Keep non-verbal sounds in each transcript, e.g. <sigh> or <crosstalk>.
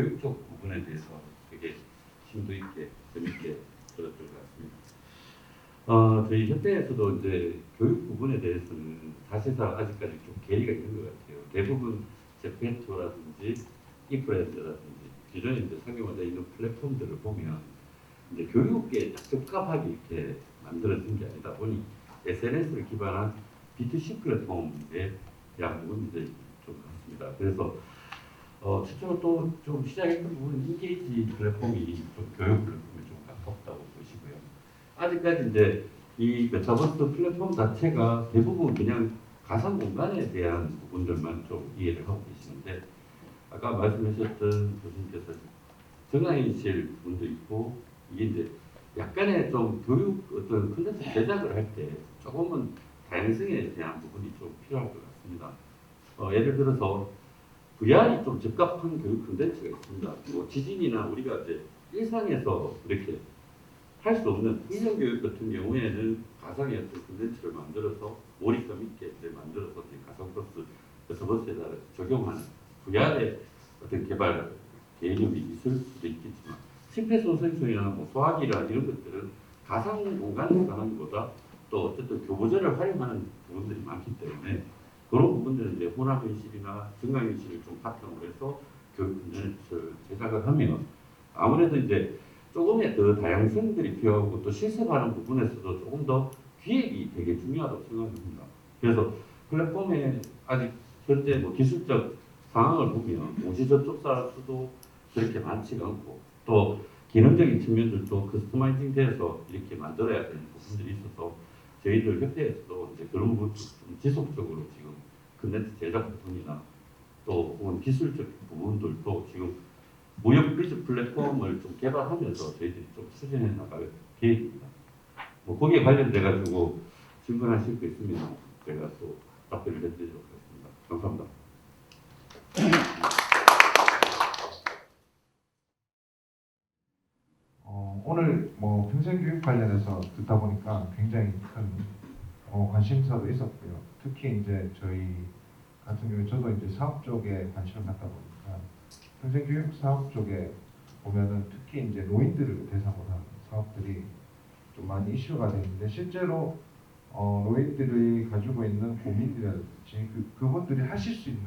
교육 쪽 부분에 대해서 되게 심도 있게 재밌게 들었던 것 같습니다. 어, 저희 협회에서도 이제 교육 부분에 대해서는 사실상 아직까지 좀 괴리가 있는 것 같아요. 대부분 제페토라든지 이프랜드라든지 기존에 이제 상용화되어 있는 플랫폼들을 보면 이제 교육에 딱 적합하게 이렇게 만들어진 게 아니다 보니 SNS를 기반한 B2C 플랫폼에 대한 부분들이 좀 같습니다. 그래서 어, 최초로 또 좀 시작했던 부분은 인게이지 플랫폼이 좀 교육 플랫폼에 좀 가깝다고 보시고요. 아직까지 이제 이 메타버스 플랫폼 자체가 대부분 그냥 가상 공간에 대한 부분들만 좀 이해를 하고 계시는데 아까 말씀하셨던 교수님께서 정강인실 부분도 있고 이게 이제 약간의 좀 교육 어떤 컨텐츠 제작을 할 때 조금은 다양성에 대한 부분이 좀 필요할 것 같습니다. 어, 예를 들어서 VR이 좀 적합한 교육 컨텐츠가 있습니다. 뭐 지진이나 우리가 이제 일상에서 이렇게 할 수 없는 훈련 교육 같은 경우에는 가상의 어떤 컨텐츠를 만들어서 몰입감 있게 만들어서 가상 버스, 메타버스에다 적용하는 VR의 어떤 개발 개념이 있을 수도 있겠지만 심폐소생술이나 뭐 소화기라 이런 것들은 가상 공간에서 하는 것보다 또 어쨌든 교보전을 활용하는 부분들이 많기 때문에 그런 부분들은 이제 혼합인실이나 증강인실을 좀 바탕으로 해서 교육 컨텐츠를 제작을 하면 아무래도 이제 조금의 더 다양성들이 필요하고 또 실습하는 부분에서도 조금 더 기획이 되게 중요하다고 생각합니다. 그래서 플랫폼에 아직 현재 뭐 기술적 상황을 보면 오시저 쪽사 수도 그렇게 많지가 않고 또 기능적인 측면들도 커스터마이징 돼서 이렇게 만들어야 되는 부분들이 있어서 저희들 협회에서도 이제 그런 부분 좀 지속적으로 지금 컨텐츠 제작 부분이나 또 혹은 기술적 부분들도 지금 무역 비즈 플랫폼을 좀 개발하면서 저희들이 좀 추진해 나갈 계획입니다. 뭐 거기에 관련돼 가지고 질문하실 거 있으면 제가 또 답변을 해드리도록 하겠습니다. 감사합니다. <clears throat> 어, 오늘 뭐 평생교육 관련해서 듣다 보니까 굉장히 큰 어, 관심사도 있었고요. 특히 이제 저희 같은 경우에 저도 이제 사업 쪽에 관심을 갖다 보니까 평생교육 사업 쪽에 보면은 특히 이제 노인들을 대상으로 하는 사업들이 좀 많이 이슈가 되는데 실제로 어, 노인들이 가지고 있는 고민이라든지 그, 그분들이 하실 수 있는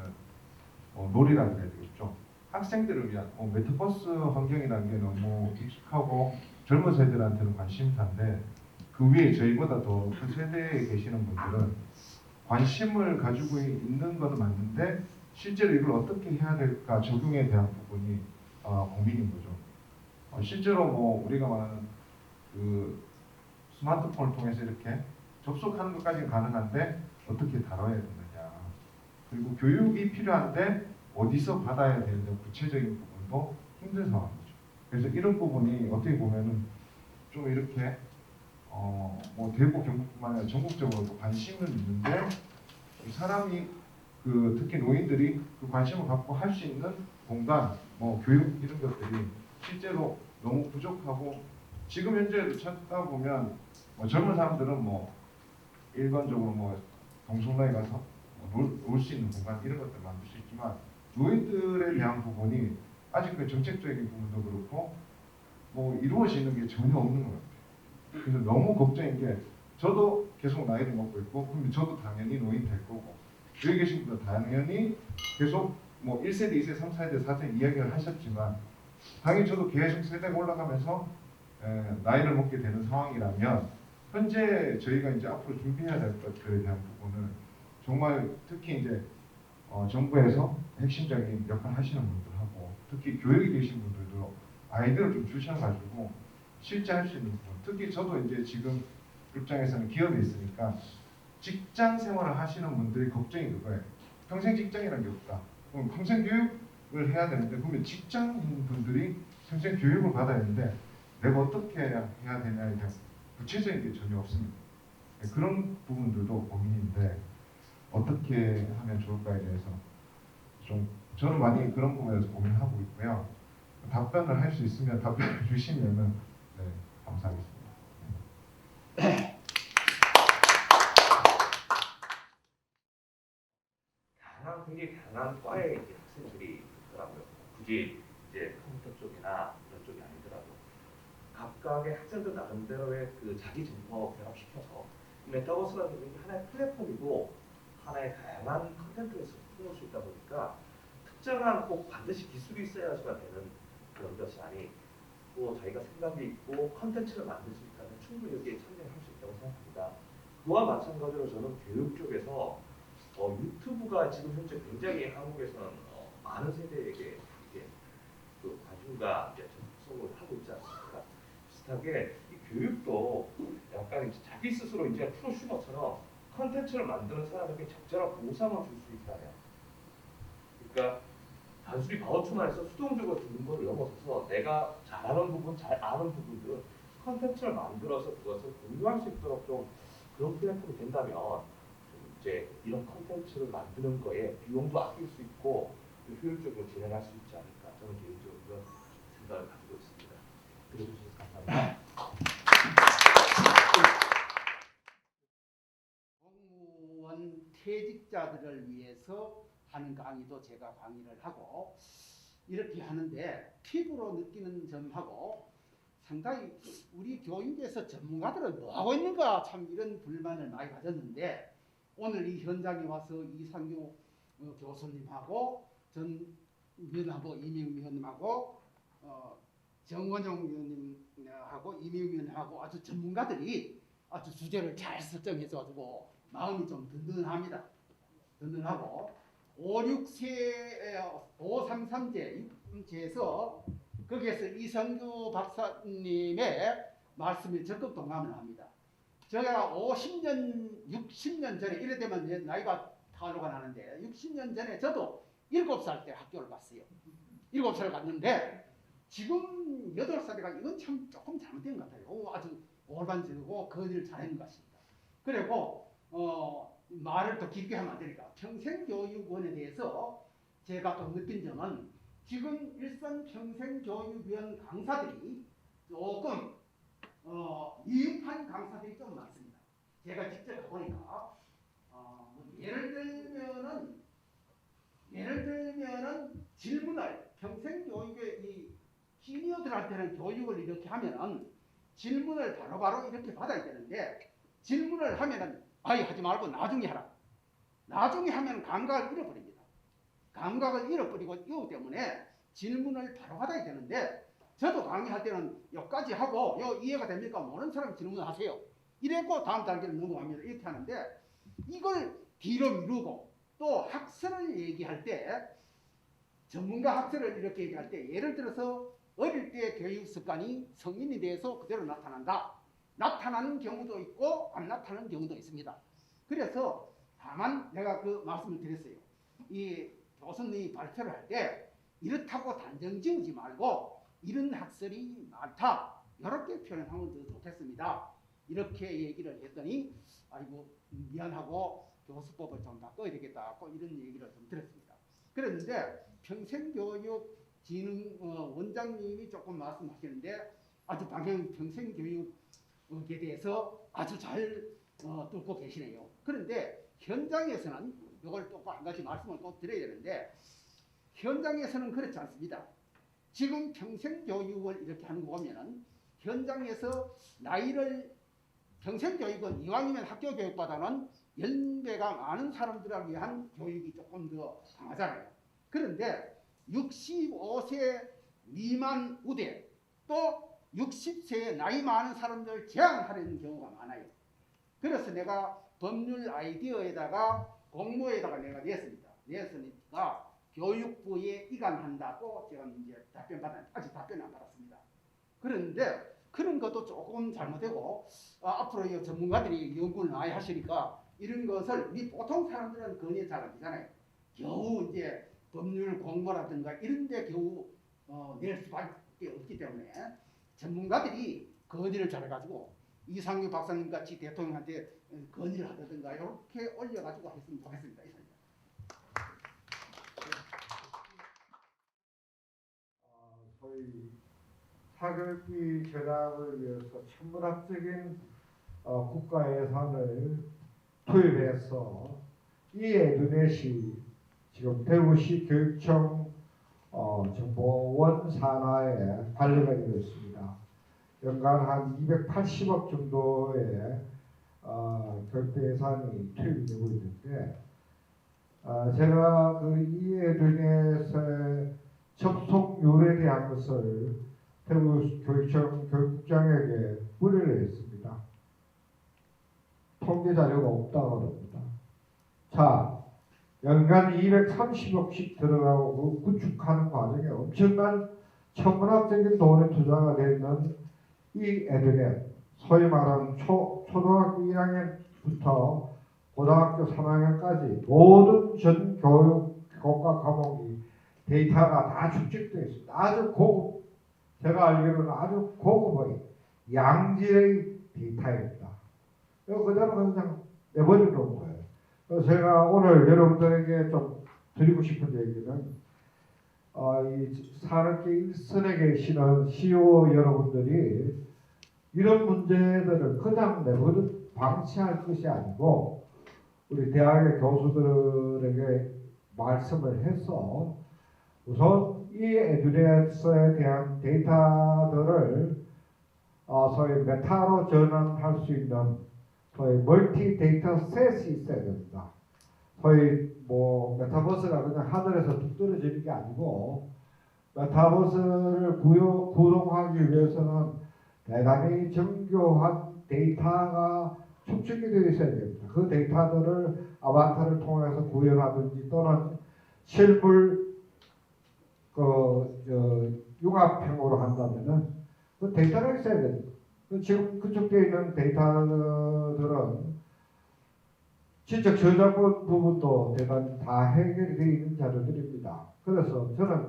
어, 놀이라고 해야 되겠죠. 학생들을 위한 어, 메타버스 환경이라는 게 너무 익숙하고 젊은 세대들한테는 관심사인데 그 위에 저희보다 더 그 세대에 계시는 분들은 관심을 가지고 있는 것은 맞는데 실제로 이걸 어떻게 해야 될까 적용에 대한 부분이 어, 고민인 거죠. 어, 실제로 뭐 우리가 말하는 그 스마트폰을 통해서 이렇게 접속하는 것까지는 가능한데 어떻게 다뤄야 되느냐 그리고 교육이 필요한데 어디서 받아야 되는지 구체적인 부분도 힘든 상황이죠. 그래서 이런 부분이 어떻게 보면은 좀 이렇게 어 뭐 대구 경북뿐만 아니라 전국적으로도 관심은 있는데 이 사람이 그 특히 노인들이 그 관심을 갖고 할 수 있는 공간, 뭐 교육 이런 것들이 실제로 너무 부족하고 지금 현재도 찾다 보면 뭐 젊은 사람들은 뭐 일반적으로 뭐 동성로에 가서 뭐놀수 있는 공간 이런 것들 만들 수 있지만 노인들에 대한 부분이 아직 그 정책적인 부분도 그렇고 뭐 이루어지는 게 전혀 없는 것 같아요. 그래서 너무 걱정인 게 저도 계속 나이를 먹고 있고 그럼 저도 당연히 노인 될 거고 여기 계신 분도 당연히 계속 뭐 1세대, 2세대, 3세대, 4세대 이야기를 하셨지만 당연히 저도 계속 세대가 올라가면서 에, 나이를 먹게 되는 상황이라면 현재 저희가 이제 앞으로 준비해야 될 것들에 대한 부분을 정말 특히 이제 어, 정부에서 핵심적인 역할 하시는 분들하고 특히 교육에 계신 분들도 아이들을 좀 주셔가지고 실제 할 수 있는 부분. 특히 저도 이제 지금 입장에서는 기업에 있으니까 직장 생활을 하시는 분들이 걱정이 그거예요. 평생 직장이라는 게 없다. 그럼 평생 교육을 해야 되는데 그러면 직장인 분들이 평생 교육을 받아야 되는데 내가 어떻게 해야 되냐에 대한 구체적인 게 전혀 없습니다. 네, 그런 부분들도 고민인데 어떻게 하면 좋을까에 대해서 좀 저는 많이 그런 부분에서 고민하고 있고요. 답변을 할 수 있으면 답변을 <laughs> 주시면은 네, 감사하겠습니다. 가난한 굉장히 가난한 과의 학생들이 있더라고요. 굳이 이제 쪽이나 이런 쪽이 아니더라도 각각의 학생들 나름대로의 그 자기 정보 결합시켜서 되는 게 하나의 플랫폼이고 하나의 다양한 컨텐츠에서 풀어올 수 있다 보니까 특정한 꼭 반드시 기술이 있어야지만 되는 그런 것이 아니고 자기가 생각이 있고 컨텐츠를 만들 수 있다면 충분히 여기에 참여할 수 있다고 생각합니다. 그와 마찬가지로 저는 교육 쪽에서 어, 유튜브가 지금 현재 굉장히 한국에서는 어, 많은 세대에게 이게 그 관심과 이제 접속을 하고 있지 않습니까? 비슷하게 이 교육도 약간 이제 자기 스스로 이제 프로슈머처럼 컨텐츠를 만드는 사람에게 적절한 보상을 줄 수 있다면 그러니까 단순히 바우처만 해서 수동적으로 주는 것을 넘어서서 내가 잘하는 부분, 잘 아는 부분들은 컨텐츠를 만들어서 그것을 공유할 수 있도록 좀 그런 플랫폼이 된다면 좀 이제 이런 컨텐츠를 만드는 거에 비용도 아낄 수 있고 또 효율적으로 진행할 수 있지 않을까 저는 개인적으로 생각을 가지고 있습니다. 들어주셔서 감사합니다. 공무원 퇴직자들을 위해서 하는 강의도 제가 강의를 하고 이렇게 하는데 피부로 느끼는 점하고 상당히 우리 교육에서 전문가들은 뭐 하고 있는가 참 이런 불만을 많이 가졌는데 오늘 이 현장에 와서 이상규 어, 교수님하고 전 위원하고 이명 위원님하고 어, 정원영 위원님하고 이명 위원님하고 아주 전문가들이 아주 주제를 잘 설정해서 가지고 마음이 좀 든든합니다. 든든하고 5, 6세, 5, 3, 3제, 6제에서 거기에서 이성규 박사님의 말씀에 적극 동감을 합니다. 제가 50년, 60년 전에 이래 되면 나이가 타로가 나는데 60년 전에 저도 7살 때 학교를 갔어요. 7살 갔는데 지금 8살이가 이건 참 조금 잘못된 것 같아요. 오, 아주 올반지고 건의를 잘하는 것 같습니다. 그리고 어, 말을 더 길게 하면 안 되니까 평생교육원에 대해서 제가 또 느낀 점은 지금 일선 평생교육원 강사들이 조금 어, 미흡한 강사들이 좀 많습니다. 제가 직접 가보니까 어, 뭐 예를 들면은 예를 들면은 질문을 평생교육의 이 시니어들한테는 교육을 이렇게 하면은 질문을 바로바로 이렇게 받아야 되는데 질문을 하면은 아이 하지 말고 나중에 하라. 나중에 하면 감각을 잃어버립니다. 감각을 잃어버리고 이거 때문에 질문을 바로 받아야 되는데 저도 강의할 때는 여기까지 하고 요 이해가 됩니까? 모르는 사람 질문하세요. 이랬고 다음 단계로 넘어갑니다. 이렇게 하는데 이걸 뒤로 미루고 또 학설을 얘기할 때 전문가 학설을 이렇게 얘기할 때 예를 들어서 어릴 때 교육 습관이 성인이 돼서 그대로 나타난다. 나타나는 경우도 있고 안 나타나는 경우도 있습니다. 그래서 다만 내가 그 말씀을 드렸어요. 이 교수님이 발표를 할 때 이렇다고 단정 지우지 말고 이런 학설이 많다. 이렇게 표현하면 더 좋겠습니다. 이렇게 얘기를 했더니 아이고 미안하고 교수법을 좀 바꿔야 되겠다. 고 이런 얘기를 좀 들었습니다. 그랬는데 평생교육 진흥 어, 원장님이 조금 말씀하시는데 아주 방향 평생교육 에 대해서 아주 잘 어, 뚫고 계시네요. 그런데 현장에서는 이걸 또 한 가지 말씀을 꼭 드려야 되는데 현장에서는 그렇지 않습니다. 지금 평생 교육을 이렇게 하는 거 보면은 현장에서 나이를 평생 교육은 이왕이면 학교 교육보다는 연배가 많은 사람들을 위한 교육이 조금 더 강하잖아요. 그런데 65세 미만 우대 또 60세 나이 많은 사람들 제한하려는 경우가 많아요. 그래서 내가 법률 아이디어에다가 공모에다가 내가 냈습니다. 냈으니까 교육부에 이관한다고 제가 이제 답변 받았 아직 답변 안 받았습니다. 그런데 그런 것도 조금 잘못되고 아, 앞으로 이 전문가들이 연구를 많이 하시니까 이런 것을 우리 보통 사람들은 건의 잘 안 되잖아요. 겨우 이제 법률 공모라든가 이런 데 겨우 어, 낼 수밖에 없기 때문에 전문가들이 건의를 잘해가지고 이상규 박사님 같이 대통령한테 건의를 하든가 이렇게 올려가지고 했으면 좋겠습니다. 어, 소위 사교육비 절약을 위해서 천문학적인 어, 국가 예산을 투입해서 이 에듀넷이 지금 대구시 교육청 어, 정보원 산하에 관리가 되어 있습니다. 연간 한 280억 정도의 어, 교육비 예산이 투입이 되고 있는데 어, 제가 그 이에 등에서의 접속률에 대한 것을 태국 교육청 교육국장에게 문의를 했습니다. 통계 자료가 없다고 합니다. 자, 연간 230억씩 들어가고 그 구축하는 과정에 엄청난 천문학적인 돈의 투자가 되는 이 애들의 소위 말하는 초, 초등학교 1학년부터 고등학교 3학년까지 모든 전 교육 교과 과목이 데이터가 다 축적되어 있습니다. 아주 고급, 제가 알기로는 아주 고급의 양질의 데이터입니다. 이거 그대로 그냥 내버려 놓은 거예요. 그래서 제가 오늘 여러분들에게 좀 드리고 싶은 얘기는 어, 이 산업계 일선에 계시는 CEO 여러분들이 이런 문제들을 그냥 내버려 방치할 것이 아니고 우리 대학의 교수들에게 말씀을 해서 우선 이 에듀레스에 대한 데이터들을 어, 소위 메타로 전환할 수 있는 소위 멀티 데이터 셋이 있어야 됩니다. 소위 뭐 메타버스가 그냥 하늘에서 뚝 떨어지는 게 아니고 메타버스를 구요, 구동하기 위해서는 대단히 정교한 데이터가 축적이 되어 있어야 됩니다. 그 데이터들을 아바타를 통해서 구현하든지 또는 실물 그 저, 융합형으로 한다면은 그 데이터가 있어야 됩니다. 그 지금 그쪽에 있는 데이터들은 지적 저작권 부분도 대단히 다 해결이 되어 있는 자료들입니다. 그래서 저는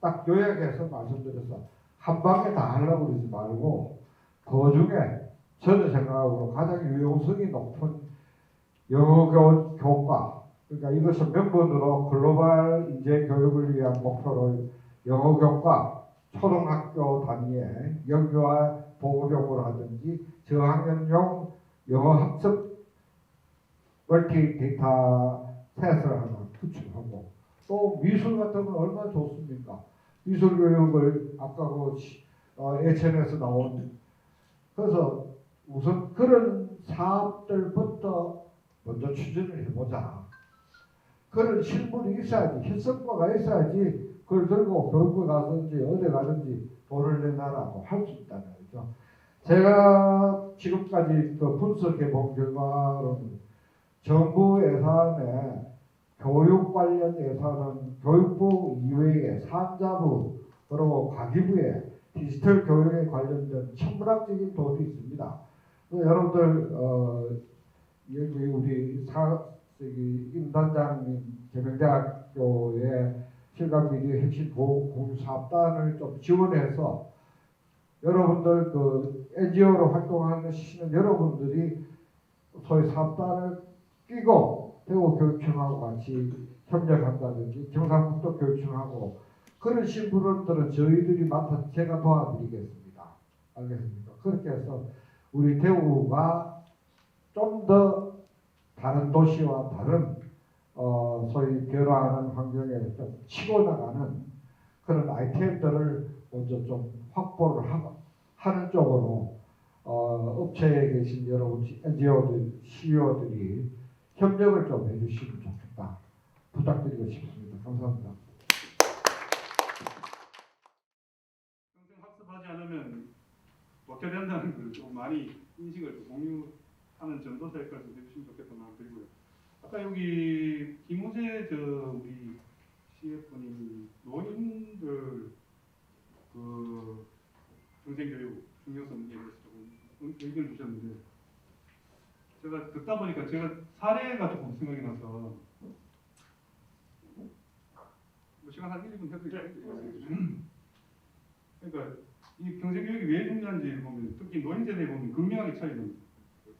딱 요약해서 말씀드려서 한 방에 다 하려고 그러지 말고 그 중에 저는 생각하고 가장 유용성이 높은 영어 교, 교과 그러니까 이것은 명분으로 글로벌 인재 교육을 위한 목표로 영어 교과 초등학교 단위의 영유아 보호용으로 하든지 저학년용 영어 학습 멀티 데이터 셋을 하나 구축하고 또 미술 같은 건 얼마나 좋습니까? 미술 교육을 아까 그 시- 어, 예천에서 나온 그래서 우선 그런 사업들부터 먼저 추진을 해보자. 그런 실물이 있어야지, 실성과가 있어야지 그걸 들고 교육부 가든지 어디 가든지 돈을 내놔라고 할 수 있다는 거죠. 제가 지금까지 그 분석해 본 결과로는 정부 예산에 교육 관련 예산은 교육부 이외에 산자부 그리고 가기부에 디지털 교육에 관련된 천문학적인 돈이 있습니다. 여러분들 어, 여기 우리 사 저기 임단장님 개명대학교의 실감미디어 핵심 고- 공유 사업단을 좀 지원해서 여러분들 그 NGO로 활동하시는 여러분들이 소위 사업단을 끼고 대구 교육청하고 같이 협력한다든지 경상북도 교육청하고 그런 신분들은 저희들이 맡아 제가 도와드리겠습니다. 알겠습니까? 그렇게 해서 우리 대구가 좀 더 다른 도시와 다른 어, 소위 변화하는 환경에 좀 치고 나가는 그런 아이템들을 먼저 좀 확보를 하고 하는 쪽으로 어, 업체에 계신 여러분 NGO들, CEO들이 협력을 좀 해주시면 좋겠다 부탁드리고 싶습니다. 감사합니다. 평생 학습하지 않으면 어떻게 된다는 걸 좀 많이 인식을 좀 공유하는 전도사일까지 해주시면 좋겠다는 마음 들고요. 아까 여기 김우재 저 우리 CF님 노인들 그 평생교육 중요성에 대해서 조금 의- 의견 주셨는데 제가 듣다 보니까 제가 사례가 조금 생각이 나서 뭐 시간 한 1, 2분 해드릴게요. 그러니까 이 경제 교육이 왜 중요한지 보면 특히 노인 세대에 보면 극명하게 차이 납니다.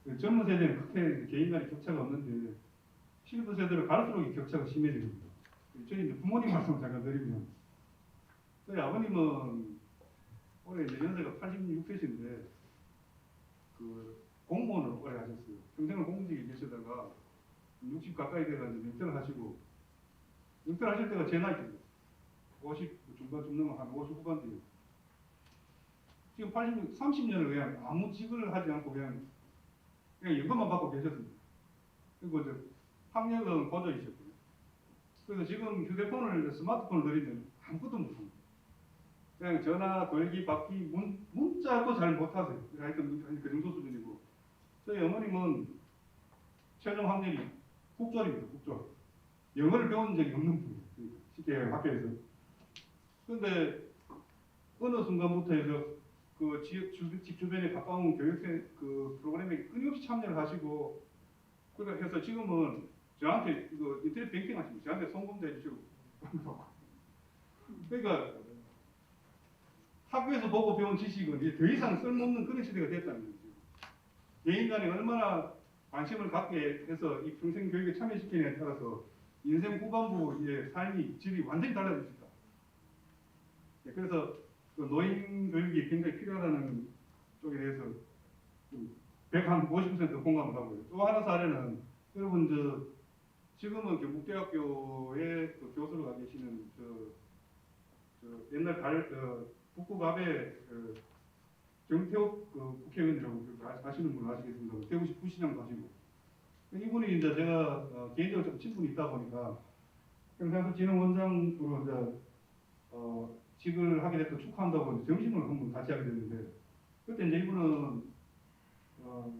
그 젊은 세대는 크게 개인 간의 격차가 없는데 실부 세대를 갈수록 이 격차가 심해집니다. 저희 부모님 말씀 잠깐 드리면 저희 아버님은 올해 이제 연세가 86세신데 그 공무원을 오래 하셨어요. 평생을 공직에 계시다가 60 가까이 돼가지고 은퇴를 하시고 은퇴를 하실 때가 제 나이 때입니다. 50 중반쯤 넘어 한50 후반대요. 지금 80년, 30년을 그냥 아무 직을 하지 않고 그냥 그냥 연금만 받고 계셨습니다. 그리고 이제 학력은 고졸이셨고요. 그래서 지금 휴대폰을 스마트폰을 들이면 아무것도 못합니다. 그냥 전화 걸기 받기 문, 문자도 잘 못하세요. 하여튼 그 정도 수준이고 저희 어머님은 최종 학력이 국졸입니다. 국졸. 영어를 배운 적이 없는 분이에요. 그러니까 쉽게 학교에서. 근데 어느 순간부터 해서 그 지역 주, 집 주변에 가까운 교육생 그 프로그램에 끊임없이 참여를 하시고 그래 해서 지금은 저한테 이거 인터넷 뱅킹 하시고 저한테 송금도 해주시고 <laughs> 그러니까 학교에서 보고 배운 지식은 이제 더 이상 쓸모없는 그런 시대가 됐다는 거죠. 개인 간에 얼마나 관심을 갖게 해서 이 평생 교육에 참여시키느냐에 따라서 인생 후반부 이제 삶이 질이 완전히 있다. 네, 그래서 그 노인 교육이 굉장히 필요하다는 쪽에 대해서 150% 공감을 하고요. 또 하나 사례는 여러분 저 지금은 경북대학교에 그 교수로 가 계시는 저, 저 옛날 갈 어, 북구갑에 그 정태욱 그 국회의원이라고 그 아- 아시는 분 아시겠습니다. 대구시 부시장 가시고 이분이 이제 제가 어, 개인적으로 좀 친분이 있다 보니까 평산진흥원장으로 이제 어, 직을 하게 됐고 축하한다고 점심을 한 번 같이 하게 됐는데 그때 이제 이분은 어,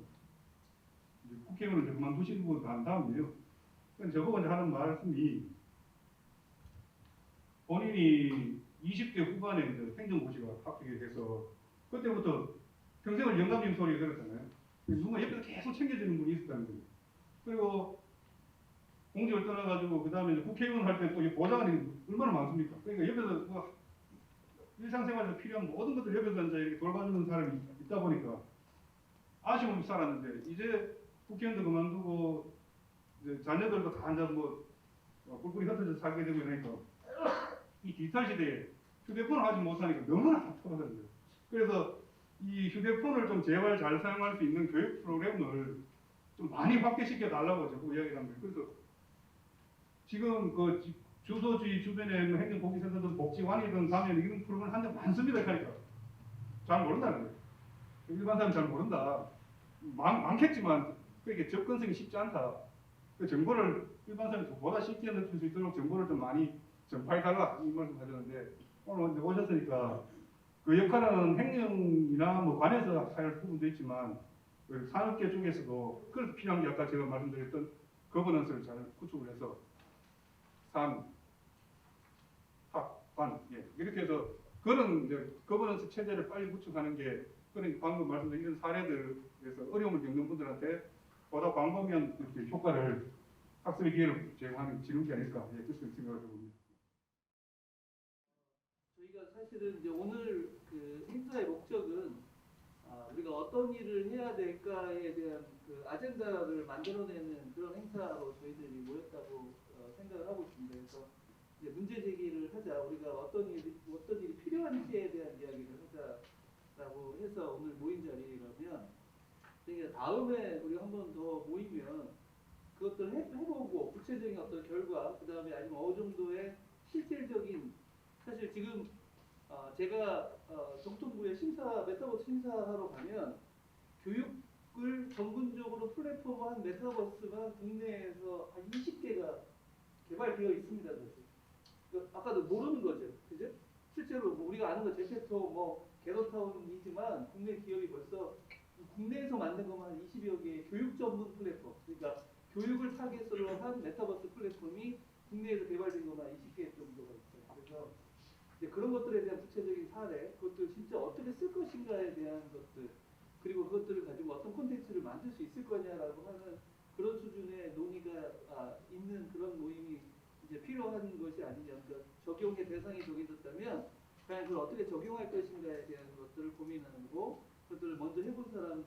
이제 국회의원을 이제 그만두시고 난 다음이에요. 저보고 이제 하는 말씀이 본인이 20대 후반에 이제 행정고시가 합격이 돼서 그때부터 평생을 영감님 소리 들었잖아요. 누가 옆에서 계속 챙겨주는 분이 있었다는 거예요. 그리고 공직을 떠나가지고 그 다음에 국회의원 할 때 또 보좌관이 얼마나 많습니까? 그러니까 옆에서 뭐 일상생활에서 필요한 모든 것들 옆에서 이제 이렇게 돌봐주는 사람이 있다 보니까 아쉬움이 살았는데 이제 국회의원도 그만두고 이제 자녀들도 다 앉아 뭐 어, 꿀꿀이 흩어져 살게 되고 이러니까 이 디지털 시대에 휴대폰을 하지 못하니까 너무나 답답하다는 거예요. 그래서 이 휴대폰을 좀 제발 잘 사용할 수 있는 교육 프로그램을 좀 많이 확대시켜 달라고 자꾸 이야기를 합니다. 그래서 지금 그 지- 주소지 주변에 뭐 행정복지센터든 복지관이든 가면 이런 프로그램 한대 많습니다. 그러니까 잘 모른다는 거예요. 일반 사람 잘 모른다. 많, 많겠지만 그게 접근성이 쉽지 않다. 그 정보를 일반 사람이 보다 쉽게 느낄 수 있도록 정보를 좀 많이 전파해 달라 이 말씀 하셨는데 오늘 오셨으니까 그 역할은 행정이나 뭐 관에서 할 부분도 있지만 그 산업계 쪽에서도 그래서 필요한 게 아까 제가 말씀드렸던 거버넌스를 잘 구축을 해서 산, 학, 관 예. 이렇게 해서 그런 이제 거버넌스 체제를 빨리 구축하는 게 그런 방금 말씀드린 이런 사례들에서 어려움을 겪는 분들한테 보다 광범위한 이렇게 효과를 학습의 기회를 제공하는 지름이 아닐까 예, 그렇게 생각을 해봅니다. 저희가 사실은 이제 오늘 그 행사의 목적은 아, 우리가 어떤 일을 해야 될까에 대한 그 아젠다를 만들어내는 그런 행사로 저희들이 모였다고 어, 생각을 하고 있습니다. 그래서 이제 문제 제기를 하자 우리가 어떤 일이 어떤 일이 필요한지에 대한 이야기를 하자라고 해서 오늘 모인 자리라면 저희가 다음에 우리가 한번 더 모이면 그것들을 해, 해보고 구체적인 어떤 결과 그 다음에 아니면 어느 정도의 실질적인 사실 지금 어, 제가 어, 정통부의 심사 메타버스 심사하러 가면 교육을 전문적으로 플랫폼한 메타버스가 국내에서 한 20개가 개발되어 있습니다. 사실. 그 아까도 모르는 거죠, 그죠? 실제로 뭐 우리가 아는 거 제페토, 뭐 게더타운이지만 국내 기업이 벌써 국내에서 만든 것만 한 20여 개의 교육 전문 플랫폼, 그러니까 교육을 타겟으로 한 메타버스 플랫폼이 국내에서 개발된 것만 20개 정도가 있어요. 그래서 이제 그런 것들에 대한 구체적인 사례, 그것들 진짜 어떻게 쓸 것인가에 대한 것들, 그리고 그것들을 가지고 어떤 콘텐츠를 만들 수 있을 거냐라고 하는 그런 수준의 논의가 아, 있는 그런 모임이 이제 필요한 것이 아니냐. 그러니까 적용의 대상이 정해졌다면 과연 그걸 어떻게 적용할 것인가에 대한 것들을 고민하고 그것들을 먼저 해본 사람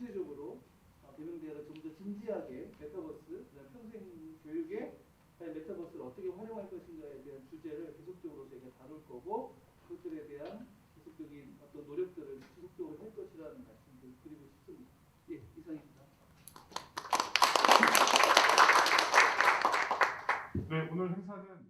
구체적으로 아, 개명대회가 좀 더 진지하게 메타버스, 평생 교육에 메타버스를 어떻게 활용할 것인가에 대한 주제를 계속적으로 저희가 다룰 거고 그것들에 대한 계속적인 어떤 노력들을 지속적으로 할 것이라는 말씀을 드리고 싶습니다. 예, 이상입니다. 네, 오늘 행사는